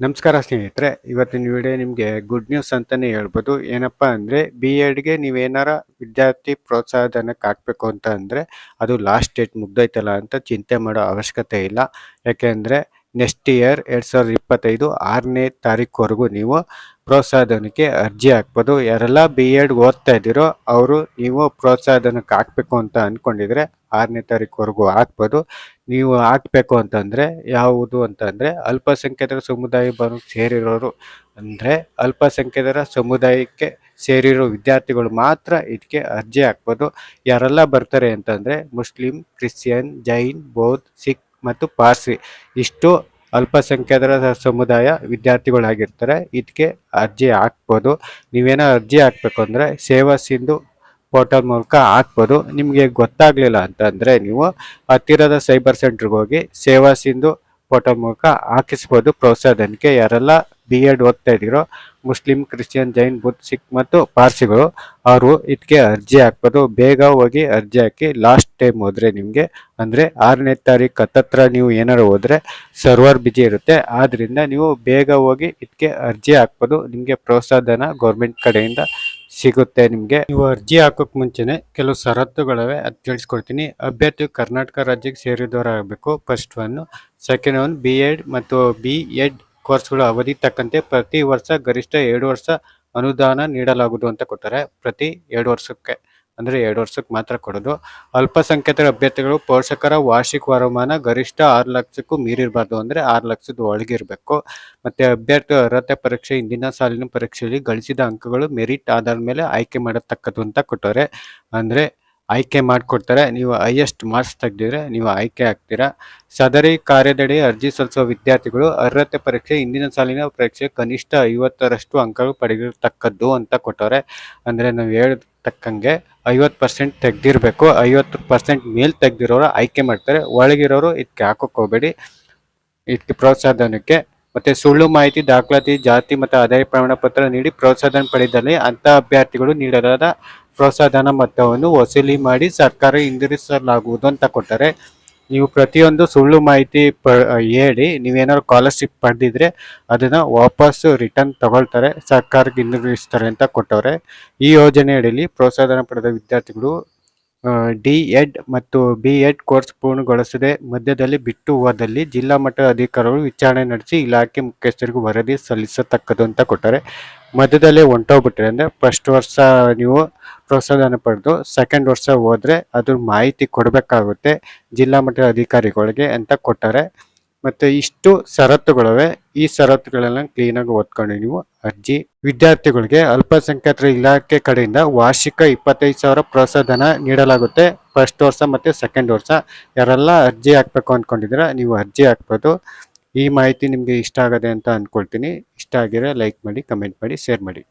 ನಮಸ್ಕಾರ ಸ್ನೇಹಿತರೆ, ಇವತ್ತಿನ ವಿಡಿಯೋ ನಿಮಗೆ ಗುಡ್ ನ್ಯೂಸ್ ಅಂತಲೇ ಹೇಳ್ಬೋದು. ಏನಪ್ಪ ಅಂದರೆ ಬಿ ಎಡ್ಗೆ ನೀವೇನಾರ ವಿದ್ಯಾರ್ಥಿ ಪ್ರೋತ್ಸಾಹಧನಕ್ಕೆ ಹಾಕ್ಬೇಕು ಅಂತ ಅಂದರೆ, ಅದು ಲಾಸ್ಟ್ ಡೇಟ್ ಮುಗ್ದೈತಲ್ಲ ಅಂತ ಚಿಂತೆ ಮಾಡೋ ಅವಶ್ಯಕತೆ ಇಲ್ಲ. ಯಾಕೆಂದ್ರೆ ನೆಕ್ಸ್ಟ್ ಇಯರ್ ಎರಡು ಸಾವಿರದ ಇಪ್ಪತ್ತೈದು ಆರನೇ ತಾರೀಕುವರೆಗೂ ನೀವು ಪ್ರೋತ್ಸಾಹಧನಕ್ಕೆ ಅರ್ಜಿ ಹಾಕ್ಬೋದು. ಯಾರೆಲ್ಲ ಬಿ ಎಡ್ ಓದ್ತಾ ಇದ್ದೀರೋ ಅವರು ನೀವು ಪ್ರೋತ್ಸಾಹಧನಕ್ಕೆ ಹಾಕಬೇಕು ಅಂತ ಅಂದ್ಕೊಂಡಿದ್ರೆ ಆರನೇ ತಾರೀಕುವರೆಗೂ ಹಾಕ್ಬೋದು. ನೀವು ಹಾಕ್ಬೇಕು ಅಂತಂದರೆ ಯಾವುದು ಅಂತಂದರೆ ಅಲ್ಪಸಂಖ್ಯಾತರ ಸಮುದಾಯ ಬಂದು ಸೇರಿರೋರು ಅಂದರೆ ಅಲ್ಪಸಂಖ್ಯಾತರ ಸಮುದಾಯಕ್ಕೆ ಸೇರಿರೋ ವಿದ್ಯಾರ್ಥಿಗಳು ಮಾತ್ರ ಇದಕ್ಕೆ ಅರ್ಜಿ ಹಾಕ್ಬೋದು. ಯಾರೆಲ್ಲ ಬರ್ತಾರೆ ಅಂತಂದರೆ ಮುಸ್ಲಿಂ, ಕ್ರಿಶ್ಚಿಯನ್, ಜೈನ್, ಬೌದ್ಧ, ಸಿಖ್ ಮತ್ತು ಪಾರ್ಸಿ. ಇಷ್ಟು ಅಲ್ಪಸಂಖ್ಯಾತರ ಸಮುದಾಯ ವಿದ್ಯಾರ್ಥಿಗಳಾಗಿರ್ತಾರೆ. ಇದಕ್ಕೆ ಅರ್ಜಿ ಹಾಕ್ಬೋದು. ನೀವೇನೋ ಅರ್ಜಿ ಹಾಕ್ಬೇಕು ಅಂದರೆ ಸೇವಾ ಸಿಂಧು ಪೋರ್ಟಲ್ ಮೂಲಕ ಹಾಕ್ಬೋದು. ನಿಮಗೆ ಗೊತ್ತಾಗಲಿಲ್ಲ ಅಂತಂದರೆ ನೀವು ಹತ್ತಿರದ ಸೈಬರ್ ಸೆಂಟ್ರಿಗೆ ಹೋಗಿ ಸೇವಾ ಸಿಂಧು ಪೋರ್ಟಲ್ ಮೂಲಕ ಹಾಕಿಸ್ಬೋದು. ಪ್ರೋತ್ಸಾಹಧನಕ್ಕೆ ಯಾರೆಲ್ಲ ಬಿ ಎಡ್ ಓದ್ತಾ ಇದ್ದೀರೋ, ಮುಸ್ಲಿಂ, ಕ್ರಿಶ್ಚಿಯನ್, ಜೈನ್, ಬುದ್ಧ, ಸಿಖ್ ಮತ್ತು ಪಾರ್ಸಿಗಳು ಅವರು ಇದಕ್ಕೆ ಅರ್ಜಿ ಹಾಕ್ಬೋದು. ಬೇಗ ಹೋಗಿ ಅರ್ಜಿ ಹಾಕಿ ಲಾಸ್ಟ್ ಟೈಮ್ ಹೋದರೆ ನಿಮಗೆ, ಅಂದರೆ ಆರನೇ ತಾರೀಕು ಹತ್ತತ್ರ ನೀವು ಏನಾರು ಹೋದರೆ ಸರ್ವರ್ ಬಿಜಿ ಇರುತ್ತೆ. ಆದ್ದರಿಂದ ನೀವು ಬೇಗ ಹೋಗಿ ಇದಕ್ಕೆ ಅರ್ಜಿ ಹಾಕ್ಬೋದು. ನಿಮಗೆ ಪ್ರೋತ್ಸಾಹಧನ ಗೌರ್ಮೆಂಟ್ ಕಡೆಯಿಂದ ಸಿಗುತ್ತೆ ನಿಮಗೆ. ನೀವು ಅರ್ಜಿ ಹಾಕೋಕ್ಕೆ ಮುಂಚೆನೆ ಕೆಲವು ಷರತ್ತುಗಳವೆ, ಅದು ತಿಳಿಸ್ಕೊಡ್ತೀನಿ. ಅಭ್ಯರ್ಥಿ ಕರ್ನಾಟಕ ರಾಜ್ಯಕ್ಕೆ ಸೇರಿದವರಾಗಬೇಕು first one second one B Ed ಮತ್ತು ಬಿ ಎಡ್ ಕೋರ್ಸ್ಗಳ ಅವಧಿ ತಕ್ಕಂತೆ ಪ್ರತಿ ವರ್ಷ ಗರಿಷ್ಠ ಎರಡು ವರ್ಷ ಅನುದಾನ ನೀಡಲಾಗುವುದು ಅಂತ ಕೊಟ್ಟರೆ ಪ್ರತಿ ಎರಡು ವರ್ಷಕ್ಕೆ, ಅಂದರೆ ಎರಡು ವರ್ಷಕ್ಕೆ ಮಾತ್ರ ಕೊಡೋದು. ಅಲ್ಪಸಂಖ್ಯಾತರ ಅಭ್ಯರ್ಥಿಗಳು ಪೋಷಕರ ವಾರ್ಷಿಕ ವರಮಾನ ಗರಿಷ್ಠ ಆರು ಲಕ್ಷಕ್ಕೂ ಮೀರಿರಬಾರ್ದು ಅಂದರೆ ಆರು ಲಕ್ಷದ ಒಳಗಿರಬೇಕು ಮತ್ತು ಅಭ್ಯರ್ಥಿ ಅರ್ಹತೆ ಪರೀಕ್ಷೆ ಹಿಂದಿನ ಸಾಲಿನ ಪರೀಕ್ಷೆಯಲ್ಲಿ ಗಳಿಸಿದ ಅಂಕಗಳು ಮೆರಿಟ್ ಆಧಾರದ ಮೇಲೆ ಆಯ್ಕೆ ಮಾಡತಕ್ಕದ್ದು ಅಂತ ಕೊಟ್ಟವ್ರೆ. ಅಂದ್ರೆ ಆಯ್ಕೆ ಮಾಡಿಕೊಡ್ತಾರೆ. ನೀವು ಹೈಯೆಸ್ಟ್ ಮಾರ್ಕ್ಸ್ ತೆಗೆದಿದ್ರೆ ನೀವು ಆಯ್ಕೆ ಆಗ್ತೀರಾ? ಸದರಿ ಕಾರ್ಯದಡಿ ಅರ್ಜಿ ಸಲ್ಲಿಸುವ ವಿದ್ಯಾರ್ಥಿಗಳು ಅರ್ಹತೆ ಪರೀಕ್ಷೆ, ಹಿಂದಿನ ಸಾಲಿನ ಪರೀಕ್ಷೆ ಕನಿಷ್ಠ ಐವತ್ತರಷ್ಟು ಅಂಕಗಳು ಪಡೆದಿರತಕ್ಕದ್ದು ಅಂತ ಕೊಟ್ಟವ್ರೆ. ಅಂದರೆ ನಾವು ಹೇಳ್ತಕ್ಕಂಗೆ ಐವತ್ತು ಪರ್ಸೆಂಟ್ ತೆಗೆದಿರಬೇಕು, ಐವತ್ತು ಪರ್ಸೆಂಟ್ ಮೇಲ್ ತೆಗೆದಿರೋರು ಆಯ್ಕೆ ಮಾಡ್ತಾರೆ. ಒಳಗಿರೋರು ಇದಕ್ಕೆ ಹಾಕೋಕ್ಕೋಗಬೇಡಿ ಇದಕ್ಕೆ ಪ್ರೋತ್ಸಾಹನಕ್ಕೆ. ಮತ್ತೆ ಸುಳ್ಳು ಮಾಹಿತಿ, ದಾಖಲಾತಿ, ಜಾತಿ ಮತ್ತು ಆದಾಯ ಪ್ರಮಾಣ ಪತ್ರ ನೀಡಿ ಪ್ರೋತ್ಸಾಹನ ಪಡೆದಲ್ಲಿ ಅಂಥ ಅಭ್ಯರ್ಥಿಗಳು ನೀಡಲಾದ ಪ್ರೋತ್ಸಾಹಧನ ಮೊತ್ತವನ್ನು ವಸೂಲಿ ಮಾಡಿ ಸರ್ಕಾರ ಹಿಂದಿರಿಸಲಾಗುವುದು ಅಂತ ಕೊಟ್ಟರೆ, ನೀವು ಪ್ರತಿಯೊಂದು ಸುಳ್ಳು ಮಾಹಿತಿ ಪ, ಹೇಳಿ ನೀವೇನಾದ್ರು ಸ್ಕಾಲರ್ಶಿಪ್ ಪಡೆದಿದ್ರೆ ಅದನ್ನು ವಾಪಸ್ಸು ರಿಟರ್ನ್ ತಗೊಳ್ತಾರೆ, ಸರ್ಕಾರಕ್ಕೆ ಹಿಂದಿರುಗಿಸ್ತಾರೆ ಅಂತ ಕೊಟ್ಟವ್ರೆ. ಈ ಯೋಜನೆಯಡಿಯಲ್ಲಿ ಪ್ರೋತ್ಸಾಹಧನ ಪಡೆದ ವಿದ್ಯಾರ್ಥಿಗಳು ಡಿ ಎಡ್ ಮತ್ತು ಬಿ ಎಡ್ ಕೋರ್ಸ್ ಪೂರ್ಣಗೊಳಿಸದೆ ಮಧ್ಯದಲ್ಲಿ ಬಿಟ್ಟು ಹೋದಲ್ಲಿ ಜಿಲ್ಲಾ ಮಟ್ಟದ ಅಧಿಕಾರಿಗಳು ವಿಚಾರಣೆ ನಡೆಸಿ ಇಲಾಖೆ ಮುಖ್ಯಸ್ಥರಿಗೂ ವರದಿ ಸಲ್ಲಿಸತಕ್ಕದ್ದು ಅಂತ ಕೊಟ್ಟರೆ ಮಧ್ಯದಲ್ಲೇ ಹೊಂಟೋಗ್ಬಿಟ್ರೆ ಅಂದರೆ ಫಸ್ಟ್ ವರ್ಷ ನೀವು ಪ್ರೋತ್ಸಾಹನ ಪಡೆದು ಸೆಕೆಂಡ್ ವರ್ಷ ಹೋದರೆ ಅದ್ರ ಮಾಹಿತಿ ಕೊಡಬೇಕಾಗುತ್ತೆ ಜಿಲ್ಲಾ ಮಟ್ಟದ ಅಧಿಕಾರಿಗಳಿಗೆ ಅಂತ ಕೊಟ್ಟಾರೆ ಮತ್ತೆ ಇಷ್ಟು ಷರತ್ತುಗಳಿವೆ. ಈ ಷರತ್ತುಗಳೆಲ್ಲ ಕ್ಲೀನಾಗಿ ಓದ್ಕೊಂಡು ನೀವು ಅರ್ಜಿ ವಿದ್ಯಾರ್ಥಿಗಳಿಗೆ ಅಲ್ಪಸಂಖ್ಯಾತರ ಇಲಾಖೆ ಕಡೆಯಿಂದ ವಾರ್ಷಿಕ ಇಪ್ಪತ್ತೈದು ಸಾವಿರ ಪ್ರೋತ್ಸಾಹಧನ ನೀಡಲಾಗುತ್ತೆ. ಫಸ್ಟ್ ವರ್ಷ ಮತ್ತು ಸೆಕೆಂಡ್ ವರ್ಷ. ಯಾರೆಲ್ಲ ಅರ್ಜಿ ಹಾಕ್ಬೇಕು ಅನ್ಕೊಂಡಿದ್ದೀರಾ, ನೀವು ಅರ್ಜಿ ಹಾಕ್ಬೋದು. ಈ ಮಾಹಿತಿ ನಿಮಗೆ ಇಷ್ಟ ಆಗದೆ ಅಂತ ಅಂದ್ಕೊಳ್ತೀನಿ ಇಷ್ಟ ಆಗಿರೋ ಲೈಕ್ ಮಾಡಿ ಕಮೆಂಟ್ ಮಾಡಿ ಶೇರ್ ಮಾಡಿ.